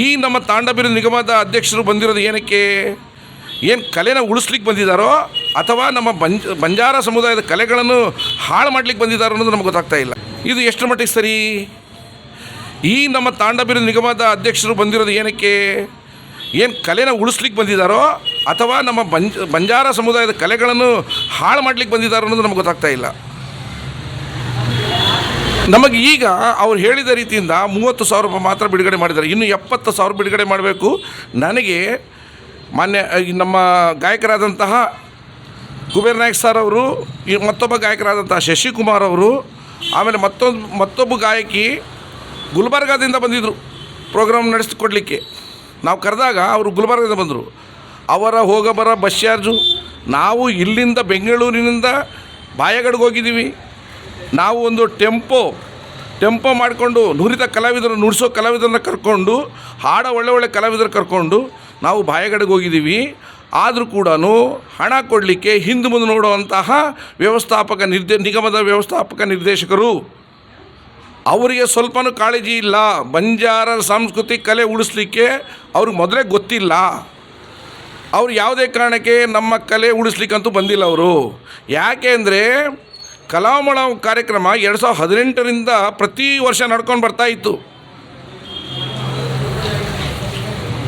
ಈ ನಮ್ಮ ತಾಂಡಬಿರು ನಿಗಮದ ಅಧ್ಯಕ್ಷರು ಬಂದಿರೋದು ಏನಕ್ಕೆ? ಏನು ಕಲೆನ ಉಳಿಸ್ಲಿಕ್ಕೆ ಬಂದಿದ್ದಾರೋ ಅಥವಾ ನಮ್ಮ ಬಂಜ, ಬಂಜಾರ ಸಮುದಾಯದ ಕಲೆಗಳನ್ನು ಹಾಳು ಮಾಡ್ಲಿಕ್ಕೆ ಬಂದಿದ್ದಾರೋ ಅನ್ನೋದು ನಮ್ಗೆ ಗೊತ್ತಾಗ್ತಾ ಇಲ್ಲ. ಇದು ಎಷ್ಟು ಮಟ್ಟಿಗೆ ಸರಿ? ಈ ನಮ್ಮ ತಾಂಡಬಿರು ನಿಗಮದ ಅಧ್ಯಕ್ಷರು ಬಂದಿರೋದು ಏನಕ್ಕೆ? ಏನು ಕಲೆನ ಉಳಿಸ್ಲಿಕ್ಕೆ ಬಂದಿದ್ದಾರೋ ಅಥವಾ ನಮ್ಮ ಬಂಜ, ಬಂಜಾರ ಸಮುದಾಯದ ಕಲೆಗಳನ್ನು ಹಾಳು ಮಾಡ್ಲಿಕ್ಕೆ ಬಂದಿದ್ದಾರೋ ಅನ್ನೋದು ನಮ್ಗೆ ಗೊತ್ತಾಗ್ತಾ ಇಲ್ಲ. ನಮಗೆ ಈಗ ಅವ್ರು ಹೇಳಿದ ರೀತಿಯಿಂದ ಮೂವತ್ತು ಸಾವಿರ ರೂಪಾಯಿ ಮಾತ್ರ ಬಿಡುಗಡೆ ಮಾಡಿದ್ದಾರೆ. ಇನ್ನು ಎಪ್ಪತ್ತು ಸಾವಿರ ಬಿಡುಗಡೆ ಮಾಡಬೇಕು. ನನಗೆ ಮಾನ್ಯ ನಮ್ಮ ಗಾಯಕರಾದಂತಹ ಕುಬೇರ್ ನಾಯಕ್ ಸರ್ ಅವರು, ಈ ಮತ್ತೊಬ್ಬ ಗಾಯಕರಾದಂತಹ ಶಶಿಕುಮಾರ್ ಅವರು, ಆಮೇಲೆ ಮತ್ತೊಂದು, ಮತ್ತೊಬ್ಬ ಗಾಯಕಿ ಗುಲ್ಬರ್ಗಾದಿಂದ ಬಂದಿದ್ದರು ಪ್ರೋಗ್ರಾಮ್ ನಡೆಸಿಕೊಡ್ಲಿಕ್ಕೆ. ನಾವು ಕರೆದಾಗ ಅವರು ಗುಲ್ಬರ್ಗದಿಂದ ಬಂದರು. ಅವರ ಹೋಗಬರ ಬಸ್ ಚಾರ್ಜು ನಾವು ಇಲ್ಲಿಂದ ಬೆಂಗಳೂರಿನಿಂದ ಬಾಯಗಡ್ಗೆ ಹೋಗಿದ್ದೀವಿ. ನಾವು ಒಂದು ಟೆಂಪೋ ಟೆಂಪೋ ಮಾಡಿಕೊಂಡು ನುರಿತ ಕಲಾವಿದರು ನುಡಿಸೋ ಕಲಾವಿದರನ್ನ ಕರ್ಕೊಂಡು, ಹಾಡ ಒಳ್ಳೆ ಒಳ್ಳೆ ಕಲಾವಿದರು ಕರ್ಕೊಂಡು ನಾವು ಬಾಯಗಡೆಗೆ ಹೋಗಿದ್ದೀವಿ. ಆದರೂ ಕೂಡ ಹಣ ಕೊಡಲಿಕ್ಕೆ ಹಿಂದೆ ಮುಂದೆ ನೋಡುವಂತಹ ವ್ಯವಸ್ಥಾಪಕ ನಿರ್ದೇ, ನಿಗಮದ ವ್ಯವಸ್ಥಾಪಕ ನಿರ್ದೇಶಕರು. ಅವರಿಗೆ ಸ್ವಲ್ಪನೂ ಕಾಳಜಿ ಇಲ್ಲ. ಬಂಜಾರರ ಸಾಂಸ್ಕೃತಿಕ ಕಲೆ ಉಳಿಸ್ಲಿಕ್ಕೆ ಅವ್ರಿಗೆ ಮೊದಲೇ ಗೊತ್ತಿಲ್ಲ. ಅವ್ರು ಯಾವುದೇ ಕಾರಣಕ್ಕೆ ನಮ್ಮ ಕಲೆ ಉಳಿಸ್ಲಿಕ್ಕಂತೂ ಬಂದಿಲ್ಲ ಅವರು. ಯಾಕೆ ಅಂದರೆ ಕಲಾಮಳ ಕಾರ್ಯಕ್ರಮ ಎರಡು ಸಾವಿರದ ಹದಿನೆಂಟರಿಂದ ಪ್ರತಿ ವರ್ಷ ನಡ್ಕೊಂಡು ಬರ್ತಾ ಇತ್ತು.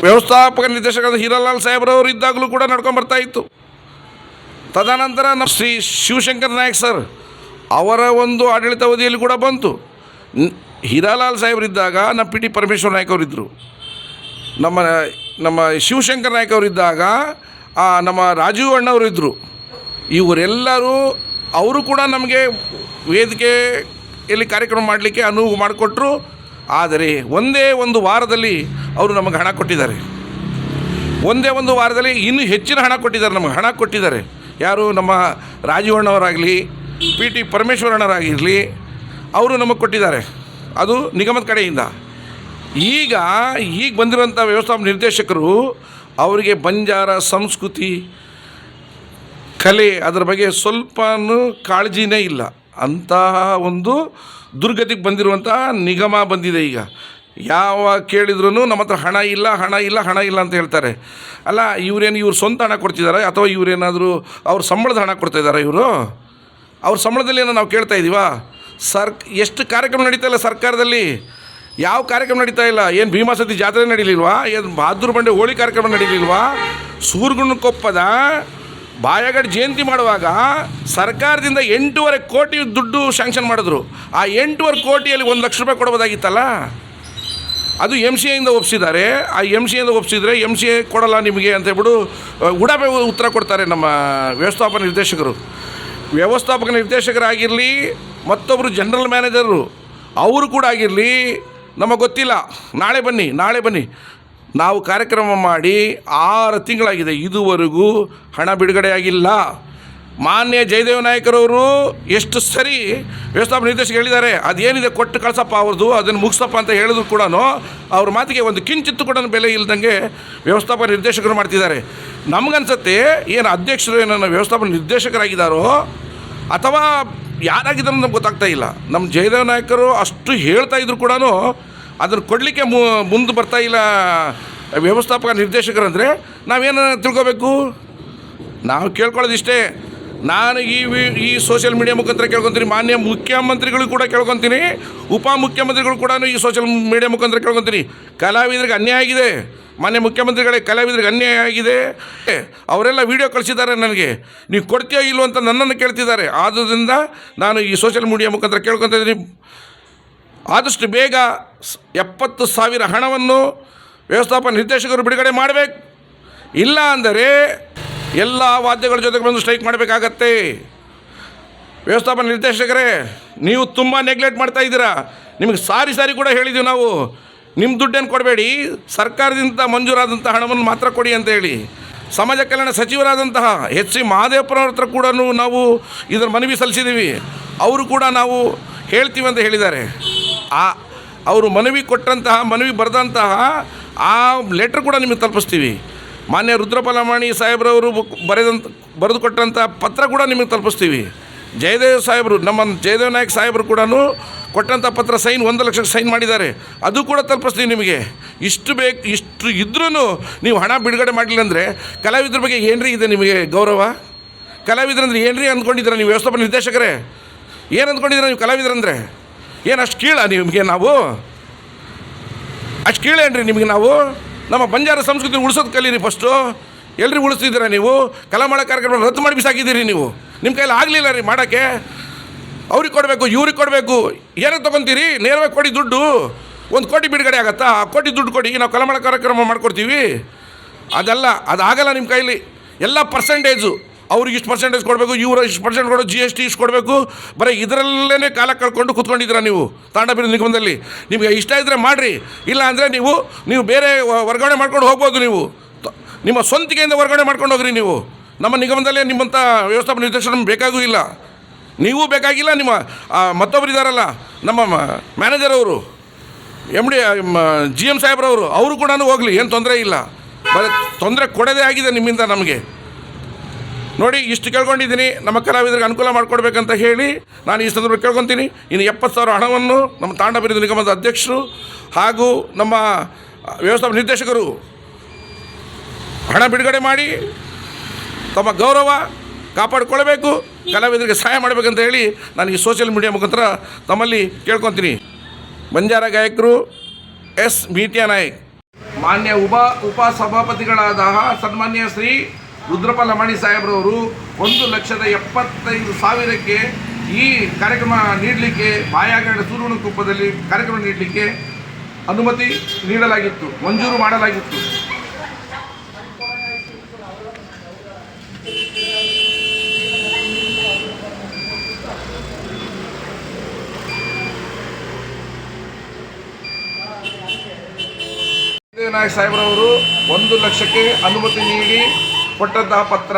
ವ್ಯವಸ್ಥಾಪಕ ನಿರ್ದೇಶಕರಾದ ಹೀರಾಲಾಲ್ ಸಾಹೇಬ್ರವರು ಇದ್ದಾಗಲೂ ಕೂಡ ನಡ್ಕೊಂಡು ಬರ್ತಾ ಇತ್ತು. ತದನಂತರ ನಮ್ಮ ಶ್ರೀ ಶಿವಶಂಕರ್ ನಾಯಕ್ ಸರ್ ಅವರ ಒಂದು ಆಡಳಿತಾವಧಿಯಲ್ಲಿ ಕೂಡ ಬಂತು. ಹೀರಾಲಾಲ್ ಸಾಹೇಬರಿದ್ದಾಗ ನಮ್ಮ ಪಿ ಟಿ ಪರಮೇಶ್ವರ ನಾಯಕ್ ಅವರಿದ್ದರು ನಮ್ಮ ನಮ್ಮ ಶಿವಶಂಕರ್ ನಾಯಕ್ ಅವರಿದ್ದಾಗ ನಮ್ಮ ರಾಜೀವ್ ಅಣ್ಣವರಿದ್ದರು ಇವರೆಲ್ಲರೂ ಅವರು ಕೂಡ ನಮಗೆ ವೇದಿಕೆಯಲ್ಲಿ ಕಾರ್ಯಕ್ರಮ ಮಾಡಲಿಕ್ಕೆ ಅನುವು ಮಾಡಿಕೊಟ್ರು. ಆದರೆ ಒಂದೇ ಒಂದು ವಾರದಲ್ಲಿ ಅವರು ನಮಗೆ ಹಣ ಕೊಟ್ಟಿದ್ದಾರೆ. ಒಂದೇ ಒಂದು ವಾರದಲ್ಲಿ ಇನ್ನೂ ಹೆಚ್ಚಿನ ಹಣ ಕೊಟ್ಟಿದ್ದಾರೆ, ನಮಗೆ ಹಣ ಕೊಟ್ಟಿದ್ದಾರೆ. ಯಾರು ನಮ್ಮ ರಾಜೀವಣ್ಣವರಾಗಲಿ ಪಿ ಟಿ ಪರಮೇಶ್ವರಣ್ಣವರಾಗಿರಲಿ ಅವರು ನಮಗೆ ಕೊಟ್ಟಿದ್ದಾರೆ. ಅದು ನಿಗಮದ ಕಡೆಯಿಂದ. ಈಗ ಈಗ ಬಂದಿರುವಂಥ ವ್ಯವಸ್ಥಾಪಕ ನಿರ್ದೇಶಕರು, ಅವರಿಗೆ ಬಂಜಾರ, ಸಂಸ್ಕೃತಿ ಕಲೆ ಅದರ ಬಗ್ಗೆ ಸ್ವಲ್ಪ ಕಾಳಜಿನೇ ಇಲ್ಲ. ಅಂತಹ ಒಂದು ದುರ್ಗತಿಗೆ ಬಂದಿರುವಂತಹ ನಿಗಮ ಬಂದಿದೆ ಈಗ. ಯಾವ ಕೇಳಿದ್ರೂ ನಮ್ಮ ಹತ್ರ ಹಣ ಇಲ್ಲ ಹಣ ಇಲ್ಲ ಹಣ ಇಲ್ಲ ಅಂತ ಹೇಳ್ತಾರೆ. ಅಲ್ಲ, ಇವರೇನು ಇವ್ರು ಸ್ವಂತ ಹಣ ಕೊಡ್ತಿದ್ದಾರೆ ಅಥವಾ ಇವರೇನಾದರೂ ಅವ್ರ ಸಂಬಳದ ಹಣ ಕೊಡ್ತಾ ಇದ್ದಾರೆ ಇವರು? ಅವ್ರ ಸಂಬಳದಲ್ಲಿ ಏನೋ ನಾವು ಕೇಳ್ತಾ ಇದ್ದೀವಾ ಸರ್ ಎಷ್ಟು ಕಾರ್ಯಕ್ರಮ ನಡೀತಾ ಇಲ್ಲ ಸರ್ಕಾರದಲ್ಲಿ? ಯಾವ ಕಾರ್ಯಕ್ರಮ ನಡೀತಾ ಇಲ್ಲ? ಏನು ಭೀಮಾಸತಿ ಜಾತ್ರೆ ನಡೀಲಿಲ್ವಾ? ಏನು ಬಹದ್ದೂರು ಬಂಡೆ ಹೋಳಿ ಕಾರ್ಯಕ್ರಮ ನಡೀಲಿಲ್ವಾ? ಸೂರ್ಗುಣಕೊಪ್ಪದ ಬಾಯಗಡ್ ಜಯಂತಿ ಮಾಡುವಾಗ ಸರ್ಕಾರದಿಂದ ಎಂಟೂವರೆ ಕೋಟಿ ದುಡ್ಡು ಶಾಂಕ್ಷನ್ ಮಾಡಿದ್ರು. ಆ ಎಂಟೂವರೆ ಕೋಟಿಯಲ್ಲಿ ಒಂದು ಲಕ್ಷ ರೂಪಾಯಿ ಕೊಡ್ಬೋದಾಗಿತ್ತಲ್ಲ ಅದು ಎಂ ಸಿ ಎಯಿಂದ ಒಪ್ಪಿಸಿದ್ದಾರೆ ಆ ಎಂ ಸಿ ಎಯಿಂದ ಒಪ್ಪಿಸಿದ್ರೆ ಎಂ ಸಿ ಎ ಕೊಡಲ್ಲ ನಿಮಗೆ ಅಂತ ಹೇಳ್ಬಿಟ್ಟು ಉಡಾಪೆ ಉತ್ತರ ಕೊಡ್ತಾರೆ ನಮ್ಮ ವ್ಯವಸ್ಥಾಪಕ ನಿರ್ದೇಶಕರು. ವ್ಯವಸ್ಥಾಪಕ ನಿರ್ದೇಶಕರಾಗಿರಲಿ ಮತ್ತೊಬ್ಬರು ಜನರಲ್ ಮ್ಯಾನೇಜರು ಅವರು ಕೂಡ ಆಗಿರಲಿ, ನಮಗೆ ಗೊತ್ತಿಲ್ಲ. ನಾಳೆ ಬನ್ನಿ ನಾಳೆ ಬನ್ನಿ. ನಾವು ಕಾರ್ಯಕ್ರಮ ಮಾಡಿ ಆರು ತಿಂಗಳಾಗಿದೆ. ಇದುವರೆಗೂ ಹಣ ಬಿಡುಗಡೆಯಾಗಿಲ್ಲ. ಮಾನ್ಯ ಜಯದೇವ ನಾಯಕರವರು ಎಷ್ಟು ಸರಿ ವ್ಯವಸ್ಥಾಪಕ ನಿರ್ದೇಶಕ ಹೇಳಿದ್ದಾರೆ. ಅದೇನಿದೆ ಕೊಟ್ಟು ಕಳ್ಸಪ್ಪ ಅವ್ರದ್ದು, ಅದನ್ನು ಮುಗಿಸಪ್ಪ ಅಂತ ಹೇಳಿದ್ರು ಕೂಡ ಅವ್ರ ಮಾತಿಗೆ ಒಂದು ಕಿಂಚಿತ್ತು ಕೂಡ ಬೆಲೆ ಇಲ್ಲದಂಗೆ ವ್ಯವಸ್ಥಾಪಕ ನಿರ್ದೇಶಕರು ಮಾಡ್ತಿದ್ದಾರೆ. ನಮಗನ್ಸುತ್ತೆ ಏನು ಅಧ್ಯಕ್ಷರು ಏನನ್ನು ವ್ಯವಸ್ಥಾಪನ ನಿರ್ದೇಶಕರಾಗಿದ್ದಾರೋ ಅಥವಾ ಯಾರಾಗಿದ್ದಾರೋ ನಮ್ಗೆ ಗೊತ್ತಾಗ್ತಾ ಇಲ್ಲ. ನಮ್ಮ ಜಯದೇವ ನಾಯಕರು ಅಷ್ಟು ಹೇಳ್ತಾ ಇದ್ರು ಕೂಡ ಅದನ್ನು ಕೊಡಲಿಕ್ಕೆ ಮುಂದೆ ಬರ್ತಾ ಇಲ್ಲ ವ್ಯವಸ್ಥಾಪಕ ನಿರ್ದೇಶಕರಂದರೆ ನಾವೇನು ತಿಳ್ಕೊಬೇಕು? ನಾವು ಕೇಳ್ಕೊಳ್ಳೋದಿಷ್ಟೇ. ನಾನು ಈ ವಿ, ಈ ಸೋಷಿಯಲ್ ಮೀಡಿಯಾ ಮುಖಾಂತರ ಕೇಳ್ಕೊತೀನಿ. ಮಾನ್ಯ ಮುಖ್ಯಮಂತ್ರಿಗಳು ಕೂಡ ಕೇಳ್ಕೊತೀನಿ. ಉಪಮುಖ್ಯಮಂತ್ರಿಗಳು ಕೂಡ ಈ ಸೋಷಿಯಲ್ ಮೀಡಿಯಾ ಮುಖಾಂತರ ಕೇಳ್ಕೊತೀನಿ. ಕಲಾವಿದರಿಗೆ ಅನ್ಯಾಯ ಆಗಿದೆ. ಮಾನ್ಯ ಮುಖ್ಯಮಂತ್ರಿಗಳೇ, ಕಲಾವಿದರಿಗೆ ಅನ್ಯಾಯ ಆಗಿದೆ. ಅವರೆಲ್ಲ ವಿಡಿಯೋ ಕಳಿಸಿದ್ದಾರೆ ನನಗೆ. ನೀವು ಕೊಡ್ತೀಯೋ ಇಲ್ವೋ ಅಂತ ನನ್ನನ್ನು ಕೇಳ್ತಿದ್ದಾರೆ. ಆದ್ದರಿಂದ ನಾನು ಈ ಸೋಷಿಯಲ್ ಮೀಡಿಯಾ ಮುಖಾಂತರ ಕೇಳ್ಕೊತಾ ಇದ್ದೀನಿ. ಆದಷ್ಟು ಬೇಗ ಎಪ್ಪತ್ತು ಸಾವಿರ ಹಣವನ್ನು ವ್ಯವಸ್ಥಾಪನ ನಿರ್ದೇಶಕರು ಬಿಡುಗಡೆ ಮಾಡಬೇಕು. ಇಲ್ಲ ಅಂದರೆ ಎಲ್ಲ ವಾದ್ಯಗಳ ಜೊತೆಗೆ ಬಂದು ಸ್ಟ್ರೈಕ್ ಮಾಡಬೇಕಾಗತ್ತೆ. ವ್ಯವಸ್ಥಾಪನ ನಿರ್ದೇಶಕರೇ, ನೀವು ತುಂಬ ನೆಗ್ಲೆಕ್ಟ್ ಮಾಡ್ತಾ ಇದ್ದೀರಾ. ನಿಮಗೆ ಸಾರಿ ಸಾರಿ ಕೂಡ ಹೇಳಿದ್ದೀವಿ ನಾವು. ನಿಮ್ಮ ದುಡ್ಡೇನು ಕೊಡಬೇಡಿ. ಸರ್ಕಾರದಿಂದ ಮಂಜೂರಾದಂಥ ಹಣವನ್ನು ಮಾತ್ರ ಕೊಡಿ ಅಂತ ಹೇಳಿ. ಸಮಾಜ ಕಲ್ಯಾಣ ಸಚಿವರಾದಂತಹ ಎಚ್ ಸಿ ಮಹಾದೇವಪ್ಪನವ್ರ ಹತ್ರ ಕೂಡ ನಾವು ಇದರ ಮನವಿ ಸಲ್ಲಿಸಿದ್ದೀವಿ. ಅವರು ಕೂಡ ನಾವು ಹೇಳ್ತೀವಿ ಅಂತ ಹೇಳಿದ್ದಾರೆ. ಆ, ಅವರು ಮನವಿ ಕೊಟ್ಟಂತಹ, ಮನವಿ ಬರೆದಂತಹ ಆ ಲೆಟ್ರ್ ಕೂಡ ನಿಮಗೆ ತಲುಪಿಸ್ತೀವಿ. ಮಾನ್ಯ ರುದ್ರಪಲಮಾಣಿ ಸಾಹೇಬ್ರವರು ಬರೆದಂತ, ಬರೆದು ಕೊಟ್ಟಂಥ ಪತ್ರ ಕೂಡ ನಿಮಗೆ ತಲುಪಿಸ್ತೀವಿ. ಜಯದೇವ್ ಸಾಹೇಬರು, ನಮ್ಮ ಜಯದೇವ್ ನಾಯಕ್ ಸಾಹೇಬರು ಕೂಡ ಕೊಟ್ಟಂಥ ಪತ್ರ ಸೈನ್ ಒಂದು ಲಕ್ಷಕ್ಕೆ ಸೈನ್ ಮಾಡಿದ್ದಾರೆ. ಅದು ಕೂಡ ತಲುಪಿಸ್ತೀವಿ ನಿಮಗೆ. ಇಷ್ಟು ಬೇಕು, ಇಷ್ಟು ಇದ್ರೂ ನೀವು ಹಣ ಬಿಡುಗಡೆ ಮಾಡಲಿಲ್ಲ ಅಂದರೆ ಕಲಾವಿದ್ರ ಬಗ್ಗೆ ಏನ್ರಿ ಇದೆ ನಿಮಗೆ ಗೌರವ? ಕಲಾವಿದ್ರಂದ್ರೆ ಏನ್ರಿ ಅಂದ್ಕೊಂಡಿದ್ದೀರ ನೀವು ವ್ಯವಸ್ಥಾಪನ ನಿರ್ದೇಶಕರೇ? ಏನು ಅಂದ್ಕೊಂಡಿದ್ದೀರ ನೀವು ಕಲಾವಿದ್ರಂದ್ರೆ ಏನು ಅಷ್ಟು ಕೀಳ ನಿಮಗೆ ನಾವು? ಅಷ್ಟು ಕೀಳೇನ್ರಿ ನಿಮಗೆ ನಾವು? ನಮ್ಮ ಬಂಜಾರ ಸಂಸ್ಕೃತಿ ಉಳಿಸೋದು ಕಲೀರಿ ಫಸ್ಟು ಎಲ್ಲರಿಗೂ ಉಳಿಸ್ತಿದ್ದೀರಾ ನೀವು? ಕಲಾಮಳ ಕಾರ್ಯಕ್ರಮ ರದ್ದು ಮಾಡಿ ಬಿಸಾಕಿದ್ದೀರಿ ನೀವು. ನಿಮ್ಮ ಕೈಲಿ ಆಗಲಿಲ್ಲ ರೀ ಮಾಡೋಕ್ಕೆ. ಅವ್ರಿಗೆ ಕೊಡಬೇಕು, ಇವ್ರಿಗೆ ಕೊಡಬೇಕು. ಏನಕ್ಕೆ ತೊಗೊತೀರಿ? ನೇರವಾಗಿ ಕೊಡಿ ದುಡ್ಡು. ಒಂದು ಕೋಟಿ ಬಿಡುಗಡೆ ಆಗತ್ತಾ? ಆ ಕೋಟಿ ದುಡ್ಡು ಕೊಡಿ. ನಾವು ಕಲಮಳ ಕಾರ್ಯಕ್ರಮ ಮಾಡ್ಕೊಡ್ತೀವಿ. ಅದೆಲ್ಲ, ಅದಾಗಲ್ಲ ನಿಮ್ಮ ಕೈಲಿ. ಎಲ್ಲ ಪರ್ಸೆಂಟೇಜು ಅವ್ರಿಗೆ ಇಷ್ಟು ಪರ್ಸೆಂಟೇಜ್ ಕೊಡಬೇಕು, ಇವರು ಇಷ್ಟು ಪರ್ಸೆಂಟ್ ಕೊಡೋ ಜಿ ಎಸ್ ಟಿ ಇಷ್ಟು ಕೊಡಬೇಕು. ಬರೀ ಇದರಲ್ಲೇ ಕಾಲ ಕಳ್ಕೊಂಡು ಕೂತ್ಕೊಂಡಿದ್ದೀರಾ ನೀವು ತಾಂಡಬಿರು ನಿಗಮದಲ್ಲಿ. ನಿಮಗೆ ಇಷ್ಟ ಇದ್ದರೆ ಮಾಡಿರಿ. ಇಲ್ಲ ಅಂದರೆ ನೀವು ನೀವು ಬೇರೆ ವರ್ಗಾವಣೆ ಮಾಡ್ಕೊಂಡು ಹೋಗ್ಬೋದು ನೀವು. ನಿಮ್ಮ ಸ್ವಂತಿಕೆಯಿಂದ ವರ್ಗಾವಣೆ ಮಾಡ್ಕೊಂಡು ಹೋಗ್ರಿ ನೀವು. ನಮ್ಮ ನಿಗಮದಲ್ಲೇ ನಿಮ್ಮಂಥ ವ್ಯವಸ್ಥಾಪನ ನಿರ್ದೇಶನ ಬೇಕಾಗೂ ಇಲ್ಲ. ನೀವು ಬೇಕಾಗಿಲ್ಲ, ನಿಮ್ಮ ಮತ್ತೊಬ್ಬರು ಇದ್ದಾರಲ್ಲ ನಮ್ಮ ಮ್ಯಾನೇಜರ್ ಅವರು ಎಂ ಡಿ ಜಿ ಎಂ ಸಾಹೇಬ್ರವರು, ಅವರು ಕೂಡ ಹೋಗಲಿ, ಏನು ತೊಂದರೆ ಇಲ್ಲ. ಬರೀ ತೊಂದರೆ ಕೊಡೋದೇ ಆಗಿದೆ ನಿಮ್ಮಿಂದ ನಮಗೆ. ನೋಡಿ, ಇಷ್ಟು ಕೇಳ್ಕೊಂಡಿದ್ದೀನಿ. ನಮ್ಮ ಕಲಾವಿದರಿಗೆ ಅನುಕೂಲ ಮಾಡಿಕೊಡ್ಬೇಕಂತ ಹೇಳಿ ನಾನು ಈ ಸಂದರ್ಭ ಕೇಳ್ಕೊತೀನಿ. ಇನ್ನು ಎಪ್ಪತ್ತು ಸಾವಿರ ಹಣವನ್ನು ನಮ್ಮ ತಾಂಡಬಿರಿದ ನಿಗಮದ ಅಧ್ಯಕ್ಷರು ಹಾಗೂ ನಮ್ಮ ವ್ಯವಸ್ಥಾಪ ನಿರ್ದೇಶಕರು ಹಣ ಬಿಡುಗಡೆ ಮಾಡಿ ತಮ್ಮ ಗೌರವ ಕಾಪಾಡಿಕೊಳ್ಬೇಕು ಕಲಾವಿದರಿಗೆ ಸಹಾಯ ಮಾಡಬೇಕಂತ ಹೇಳಿ ನಾನು ಈ ಸೋಷಿಯಲ್ ಮೀಡಿಯಾ ಮುಖಾಂತರ ತಮ್ಮಲ್ಲಿ ಕೇಳ್ಕೊತೀನಿ. ಬಂಜಾರ ಗಾಯಕರು ಎಸ್. ಮೀಟಿಯಾ ನಾಯಕ್. ಮಾನ್ಯ ಉಪ ಉಪ ಸಭಾಪತಿಗಳಾದ ಸನ್ಮಾನ್ಯ ಶ್ರೀ ರುದ್ರಪ್ಪ ಲಮಾಣಿ ಸಾಹೇಬ್ರವರು ಒಂದು ಲಕ್ಷದ ಎಪ್ಪತ್ತೈದು ಸಾವಿರಕ್ಕೆ ಈ ಕಾರ್ಯಕ್ರಮ ನೀಡಲಿಕ್ಕೆ ಬಾಯಾಗರಣ ಸೂರ್ಯನ ಕುಪ್ಪದಲ್ಲಿ ಕಾರ್ಯಕ್ರಮ ನೀಡಲಿಕ್ಕೆ ಅನುಮತಿ ನೀಡಲಾಗಿತ್ತು, ಮಂಜೂರು ಮಾಡಲಾಗಿತ್ತು. ನಾಯಕ್ ಸಾಹೇಬ್ರವರು ಒಂದು ಲಕ್ಷಕ್ಕೆ ಅನುಮತಿ ನೀಡಿ ಕೊಟ್ಟಂತಹ ಪತ್ರ